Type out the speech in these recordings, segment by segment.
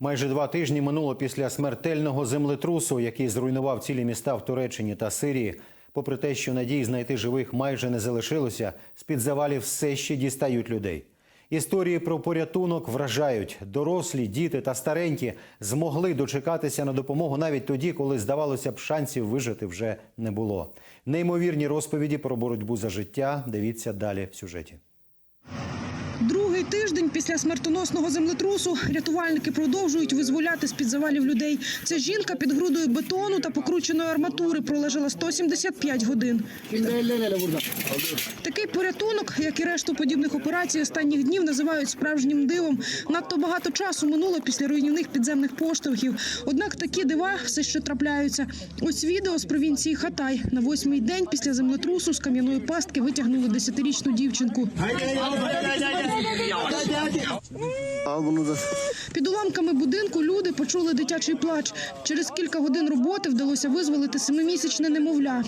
Майже два тижні минуло після смертельного землетрусу, який зруйнував цілі міста в Туреччині та Сирії. Попри те, що надії знайти живих майже не залишилося, з-під завалів все ще дістають людей. Історії про порятунок вражають. Дорослі, діти та старенькі змогли дочекатися на допомогу навіть тоді, коли здавалося б, шансів вижити вже не було. Неймовірні розповіді про боротьбу за життя. Дивіться далі в сюжеті. Тиждень після смертоносного землетрусу рятувальники продовжують визволяти з-під завалів людей. Ця жінка під грудою бетону та покрученої арматури пролежала 175 годин. Такий порятунок, як і решту подібних операцій останніх днів, називають справжнім дивом. Надто багато часу минуло після руйнівних підземних поштовхів. Однак такі дива все ще трапляються. Ось відео з провінції Хатай. На восьмий день після землетрусу з кам'яної пастки витягнули десятирічну дівчинку. Під уламками будинку люди почули дитячий плач. Через кілька годин роботи вдалося визволити семимісячне немовля.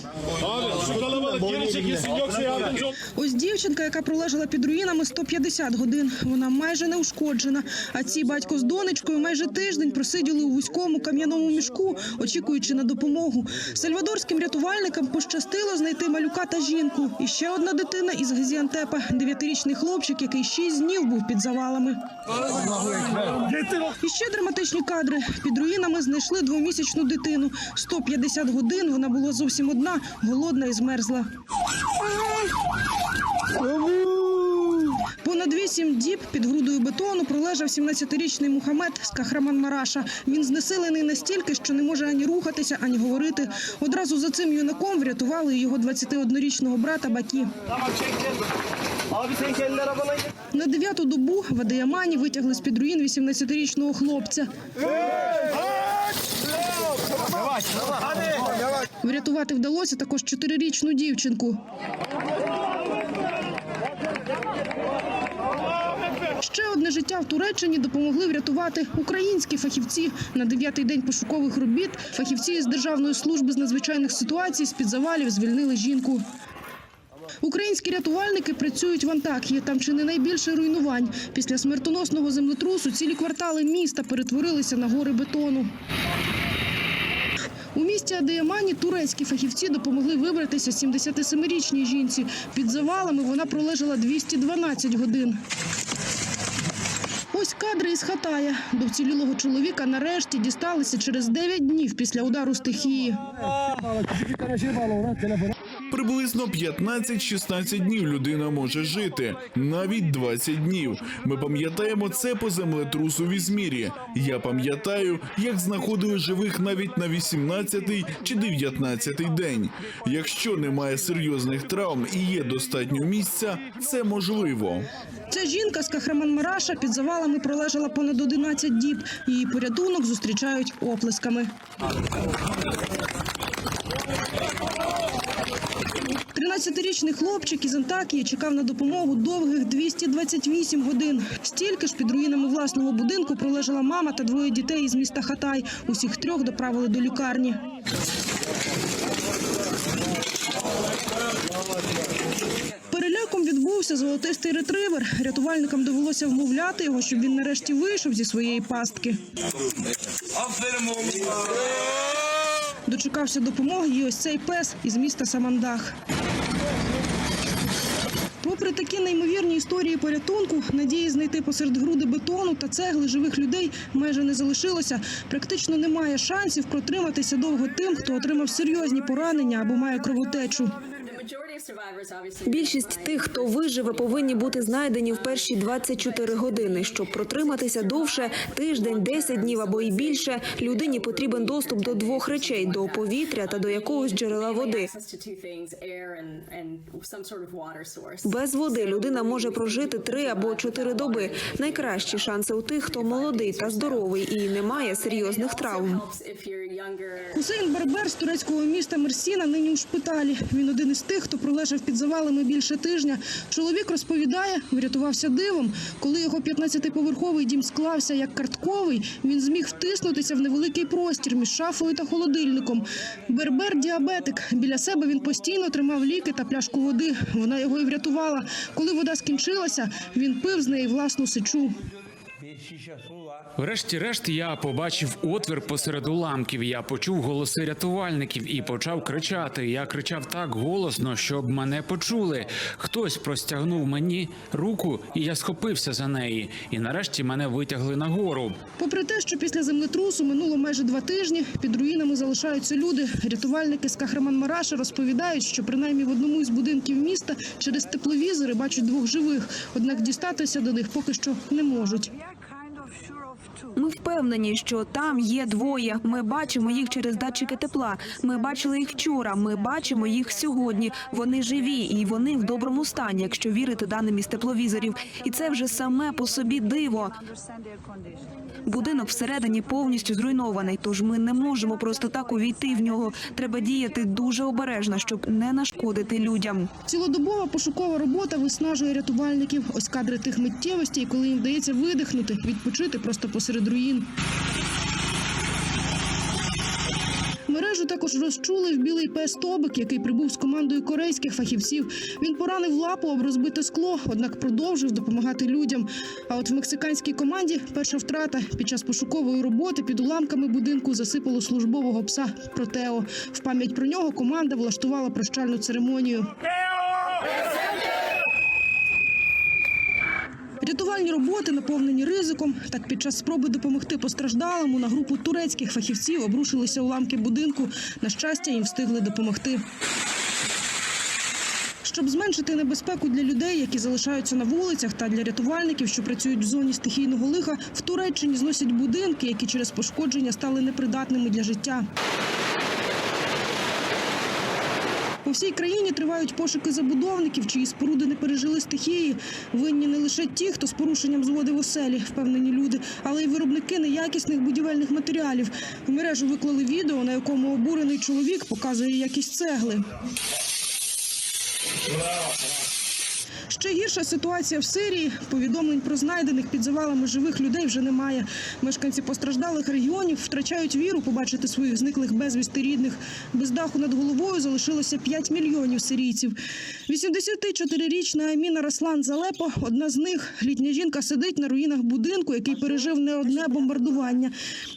Ось дівчинка, яка пролежала під руїнами 150 годин. Вона майже не ушкоджена. А ці батько з донечкою майже тиждень просиділи у вузькому кам'яному мішку, очікуючи на допомогу. Сальвадорським рятувальникам пощастило знайти малюка та жінку. І ще одна дитина із Газіантепа, дев'ятирічний хлопчик, який шість днів був під завалами. І ще драматичні кадри. Під руїнами знайшли двомісячну дитину. 150 годин вона була зовсім одна, голодна і змерзла. Понад вісім діб під грудою бетону пролежав 17-річний Мухамед з Кахраман-Мараша. Він знесилений настільки, що не може ані рухатися, ані говорити. Одразу за цим юнаком врятували його 21-річного брата Бакі. На дев'яту добу в Адеямані витягли з-під руїн 18-річного хлопця. Врятувати вдалося також чотирирічну дівчинку. Ще одне життя в Туреччині допомогли врятувати українські фахівці. На дев'ятий день пошукових робіт фахівці із Державної служби з надзвичайних ситуацій з-під завалів звільнили жінку. Українські рятувальники працюють в Антакії. Там чи не найбільше руйнувань. Після смертоносного землетрусу цілі квартали міста перетворилися на гори бетону. У місті Адеямані турецькі фахівці допомогли вибратися 77-річній жінці. Під завалами вона пролежала 212 годин. Ось кадри із Хатая. До вцілілого чоловіка нарешті дісталися через 9 днів після удару стихії. Приблизно 15-16 днів людина може жити, навіть 20 днів. Ми пам'ятаємо це по землетрусу в Ізмірі. Я пам'ятаю, як знаходили живих навіть на 18-й чи 19-й день. Якщо немає серйозних травм і є достатньо місця, це можливо. Ця жінка з Кахраман-Мараша під завалами пролежала понад 11 діб. Її порятунок зустрічають оплесками. 13-річний хлопчик із Антакії чекав на допомогу довгих 228 годин. Стільки ж під руїнами власного будинку пролежала мама та двоє дітей із міста Хатай. Усіх трьох доправили до лікарні. Переляком відбувся золотистий ретривер. Рятувальникам довелося вмовляти його, щоб він нарешті вийшов зі своєї пастки. Дочекався допомоги і ось цей пес із міста Самандах. Попри такі неймовірні історії порятунку, надії знайти посеред груди бетону та цегли живих людей майже не залишилося. Практично немає шансів протриматися довго тим, хто отримав серйозні поранення або має кровотечу. Більшість тих, хто виживе, повинні бути знайдені в перші 24 години. Щоб протриматися довше тиждень, 10 днів або й більше. Людині потрібен доступ до двох речей: до повітря та до якогось джерела води. Без води людина може прожити три або чотири доби. Найкращі шанси у тих, хто молодий та здоровий і не має серйозних травм. Хусейн Барбер з турецького міста Мерсіна нині у шпиталі. Він один із тих, хто пролежав під завалами більше тижня. Чоловік розповідає, врятувався дивом. Коли його 15-поверховий дім склався як картковий, він зміг втиснутися в невеликий простір між шафою та холодильником. Бербер діабетик. Біля себе він постійно тримав ліки та пляшку води. Вона його і врятувала. Коли вода скінчилася, він пив з неї власну сечу. Врешті-решт я побачив отвір посеред уламків. Я почув голоси рятувальників і почав кричати. Я кричав так голосно, щоб мене почули. Хтось простягнув мені руку, і я схопився за неї. І нарешті мене витягли нагору. Попри те, що після землетрусу минуло майже два тижні, під руїнами залишаються люди. Рятувальники з Кахраман-Мараша розповідають, що принаймні в одному із будинків міста через тепловізори бачать двох живих, однак дістатися до них поки що не можуть. Ми впевнені, що там є двоє. Ми бачимо їх через датчики тепла. Ми бачили їх вчора. Ми бачимо їх сьогодні. Вони живі і вони в доброму стані, якщо вірити даним із тепловізорів. І це вже саме по собі диво. Будинок всередині повністю зруйнований, тож ми не можемо просто так увійти в нього. Треба діяти дуже обережно, щоб не нашкодити людям. Цілодобова пошукова робота виснажує рятувальників. Ось кадри тих миттєвостей, коли їм вдається видихнути, відпочити просто посеред руїн. Мережу також розчули в білий пес Тобик, який прибув з командою корейських фахівців. Він поранив лапу об розбите скло, однак продовжив допомагати людям. А от в мексиканській команді перша втрата під час пошукової роботи під уламками будинку засипало службового пса Протео. В пам'ять про нього команда влаштувала прощальну церемонію. Рятувальні роботи наповнені ризиком. Так під час спроби допомогти постраждалому на групу турецьких фахівців обрушилися уламки будинку. На щастя, їм встигли допомогти. Щоб зменшити небезпеку для людей, які залишаються на вулицях, та для рятувальників, що працюють в зоні стихійного лиха, в Туреччині зносять будинки, які через пошкодження стали непридатними для життя. По всій країні тривають пошуки забудовників, чиї споруди не пережили стихії. Винні не лише ті, хто з порушенням зводив оселі, впевнені люди, але й виробники неякісних будівельних матеріалів. В мережу виклали відео, на якому обурений чоловік показує якість цегли. Ще гірша ситуація в Сирії. Повідомлень про знайдених під завалами живих людей вже немає. Мешканці постраждалих регіонів втрачають віру побачити своїх зниклих безвісти рідних. Без даху над головою залишилося 5 мільйонів сирійців. 84-річна Аміна Раслан Залепо – одна з них. Літня жінка сидить на руїнах будинку, який пережив не одне бомбардування.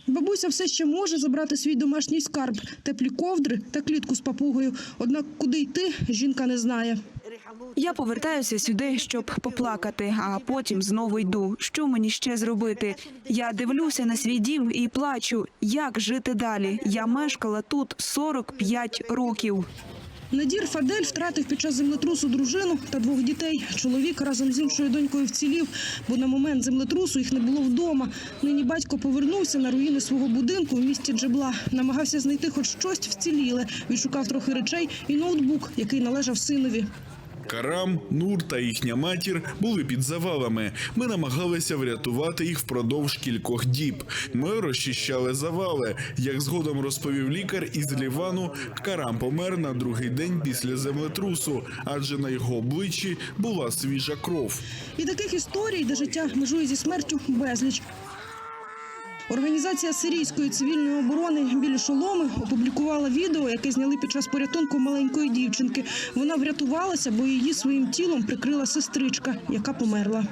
Бабуся все ще може забрати свій домашній скарб – теплі ковдри та клітку з папугою. Однак куди йти, жінка не знає. Я повертаюся сюди, щоб поплакати, а потім знову йду. Що мені ще зробити? Я дивлюся на свій дім і плачу. Як жити далі? Я мешкала тут 45 років. Надір Фадель втратив під час землетрусу дружину та двох дітей. Чоловік разом з іншою донькою вцілів, бо на момент землетрусу їх не було вдома. Нині батько повернувся на руїни свого будинку в місті Джебла. Намагався знайти хоч щось вціліле. Відшукав трохи речей і ноутбук, який належав синові. Карам, Нур та їхня матір були під завалами. Ми намагалися врятувати їх впродовж кількох діб. Ми розчищали завали. Як згодом розповів лікар із Лівану, Карам помер на другий день після землетрусу, адже на його обличчі була свіжа кров. І таких історій, де життя межує зі смертю, безліч. Організація сирійської цивільної оборони білі шоломи опублікувала відео, яке зняли під час порятунку маленької дівчинки. Вона врятувалася, бо її своїм тілом прикрила сестричка, яка померла.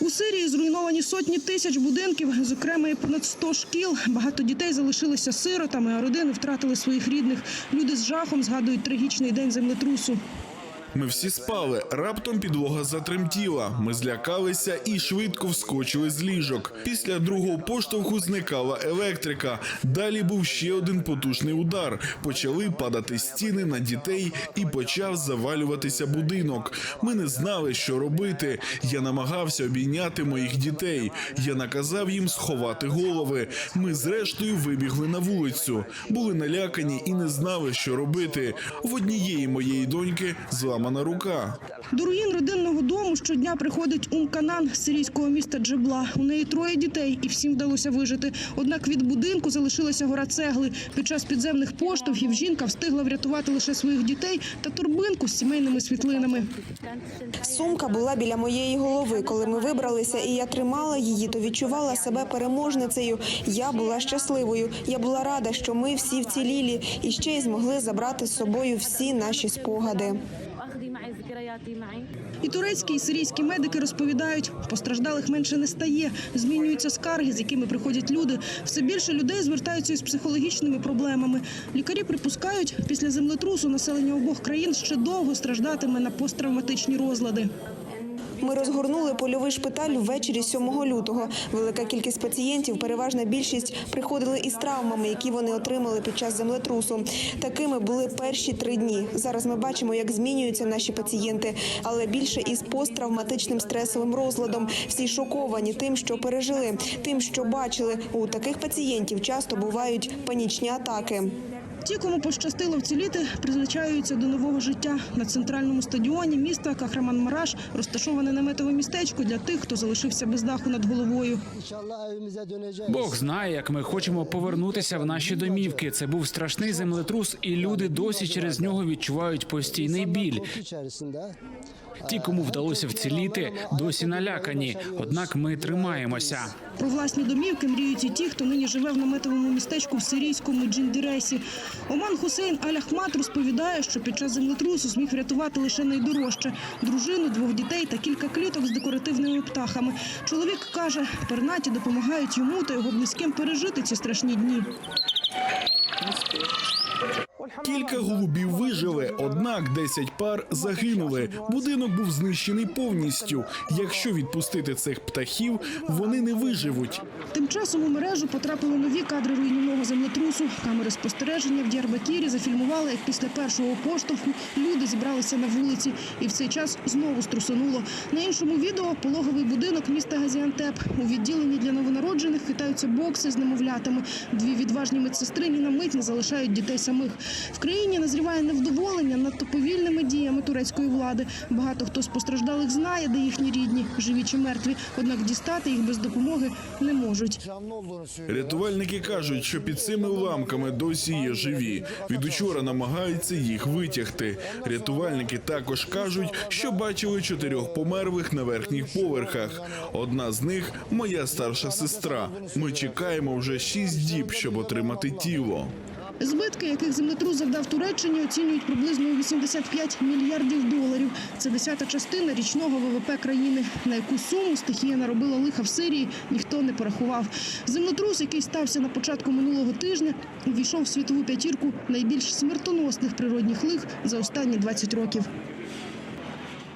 У Сирії зруйновані сотні тисяч будинків, зокрема і понад 100 шкіл. Багато дітей залишилися сиротами, а родини втратили своїх рідних. Люди з жахом згадують трагічний день землетрусу. Ми всі спали. Раптом підлога затремтіла. Ми злякалися і швидко вскочили з ліжок. Після другого поштовху зникала електрика. Далі був ще один потужний удар. Почали падати стіни на дітей і почав завалюватися будинок. Ми не знали, що робити. Я намагався обійняти моїх дітей. Я наказав їм сховати голови. Ми зрештою вибігли на вулицю. Були налякані і не знали, що робити. В однієї моєї доньки зламана рука. До руїн родинного дому щодня приходить Ум-Канан з сирійського міста Джебла. У неї троє дітей, і всім вдалося вижити. Однак від будинку залишилася гора цегли. Під час підземних поштовхів жінка встигла врятувати лише своїх дітей та торбинку з сімейними світлинами. Сумка була біля моєї голови. Коли ми вибралися, і я тримала її, то відчувала себе переможницею. Я була щасливою. Я була рада, що ми всі вцілілі і ще й змогли забрати з собою всі наші спогади. І турецькі, і сирійські медики розповідають, постраждалих менше не стає. Змінюються скарги, з якими приходять люди. Все більше людей звертаються із психологічними проблемами. Лікарі припускають, після землетрусу населення обох країн ще довго страждатиме на посттравматичні розлади. Ми розгорнули польовий шпиталь ввечері 7 лютого. Велика кількість пацієнтів, переважна більшість, приходили із травмами, які вони отримали під час землетрусу. Такими були перші три дні. Зараз ми бачимо, як змінюються наші пацієнти, але більше із посттравматичним стресовим розладом. Всі шоковані тим, що пережили, тим, що бачили. У таких пацієнтів часто бувають панічні атаки. Ті, кому пощастило вціліти, призначаються до нового життя. На центральному стадіоні міста Кахраман-Мараш розташоване наметове містечко для тих, хто залишився без даху над головою. Бог знає, як ми хочемо повернутися в наші домівки. Це був страшний землетрус, і люди досі через нього відчувають постійний біль. Ті, кому вдалося вціліти, досі налякані. Однак ми тримаємося. Про власні домівки мріють і ті, хто нині живе в наметовому містечку в сирійському Джіндіресі. Оман Хусейн Аль-Ахмат розповідає, що під час землетрусу зміг врятувати лише найдорожче – дружину, двох дітей та кілька кліток з декоративними птахами. Чоловік каже, пернаті допомагають йому та його близьким пережити ці страшні дні. Кілька голубів вижили, однак 10 пар загинули. Будинок був знищений повністю. Якщо відпустити цих птахів, вони не виживуть. Тим часом у мережу потрапили нові кадри руйнівного землетрусу. Камери спостереження в Діарбакірі зафільмували, як після першого поштовху люди зібралися на вулиці. І в цей час знову струсонуло. На іншому відео пологовий будинок міста Газіантеп. У відділенні для новонароджених хитаються бокси з немовлятами. Дві відважні медсестри ні на мить не залишають дітей самих. В країні назріває невдоволення надто повільними діями турецької влади. Багато хто з постраждалих знає, де їхні рідні, живі чи мертві. Однак дістати їх без допомоги не можуть. Рятувальники кажуть, що під цими уламками досі є живі. Від учора намагаються їх витягти. Рятувальники також кажуть, що бачили чотирьох померлих на верхніх поверхах. Одна з них моя старша сестра. Ми чекаємо вже шість діб, щоб отримати тіло. Збитки, яких землетрус завдав Туреччині, оцінюють приблизно у 85 мільярдів доларів. Це десята частина річного ВВП країни. На яку суму стихія наробила лиха в Сирії, ніхто не порахував. Землетрус, який стався на початку минулого тижня, увійшов в світову п'ятірку найбільш смертоносних природних лих за останні 20 років.